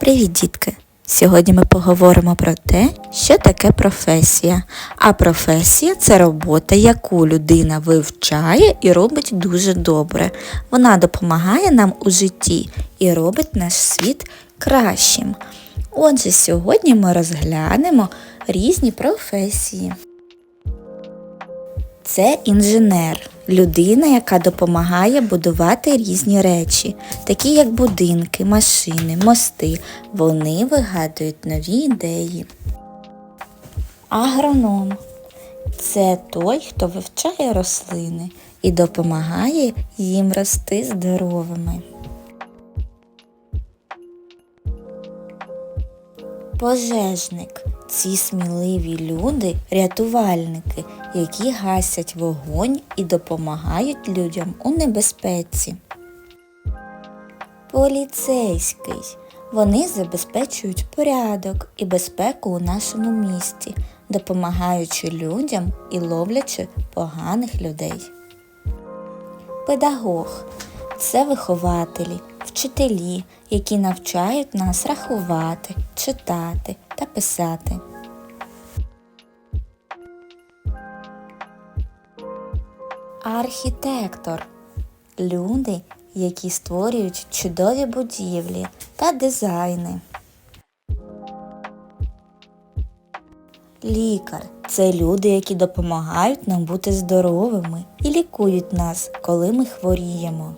Привіт, дітки! Сьогодні ми поговоримо про те, що таке професія. А професія це робота, яку людина вивчає і робить дуже добре. Вона допомагає нам у житті і робить наш світ кращим. Отже, сьогодні ми розглянемо різні професії. Це інженер, людина, яка допомагає будувати різні речі, такі як будинки, машини, мости. Вони вигадують нові ідеї. Агроном це той, хто вивчає рослини і допомагає їм рости здоровими. Пожежник ці сміливі люди, рятувальники, які гасять вогонь і допомагають людям у небезпеці. Поліцейський. Вони забезпечують порядок і безпеку у нашому місті, допомагаючи людям і ловлячи поганих людей. Педагог це вихователі, вчителі, які навчають нас рахувати, читати та писати. Архітектор люди, які створюють чудові будівлі та дизайни. Лікар це люди, які допомагають нам бути здоровими і лікують нас, коли ми хворіємо.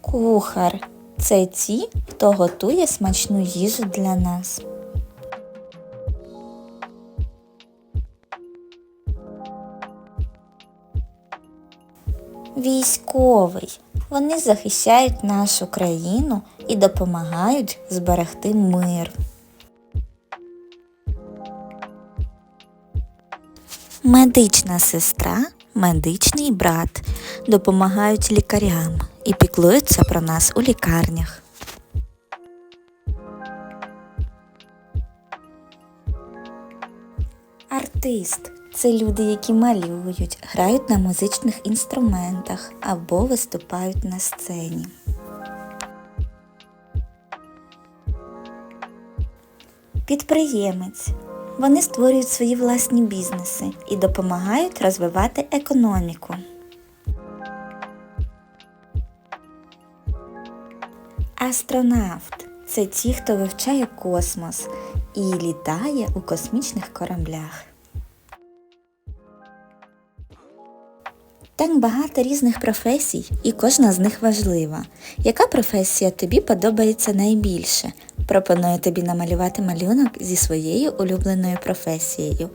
Кухар це ті, хто готує смачну їжу для нас. Військовий. Вони захищають нашу країну і допомагають зберегти мир. Медична сестра, медичний брат допомагають лікарям і піклуються про нас у лікарнях. Артист це люди, які малюють, грають на музичних інструментах або виступають на сцені. Підприємець. Вони створюють свої власні бізнеси і допомагають розвивати економіку. Астронавт це ті, хто вивчає космос і літає у космічних кораблях. Так багато різних професій, і кожна з них важлива. Яка професія тобі подобається найбільше? Пропоную тобі намалювати малюнок зі своєю улюбленою професією.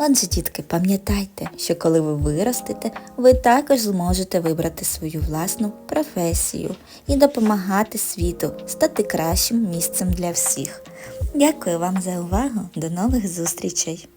Отже, дітки, пам'ятайте, що коли ви виростете, ви також зможете вибрати свою власну професію і допомагати світу стати кращим місцем для всіх. Дякую вам за увагу. До нових зустрічей!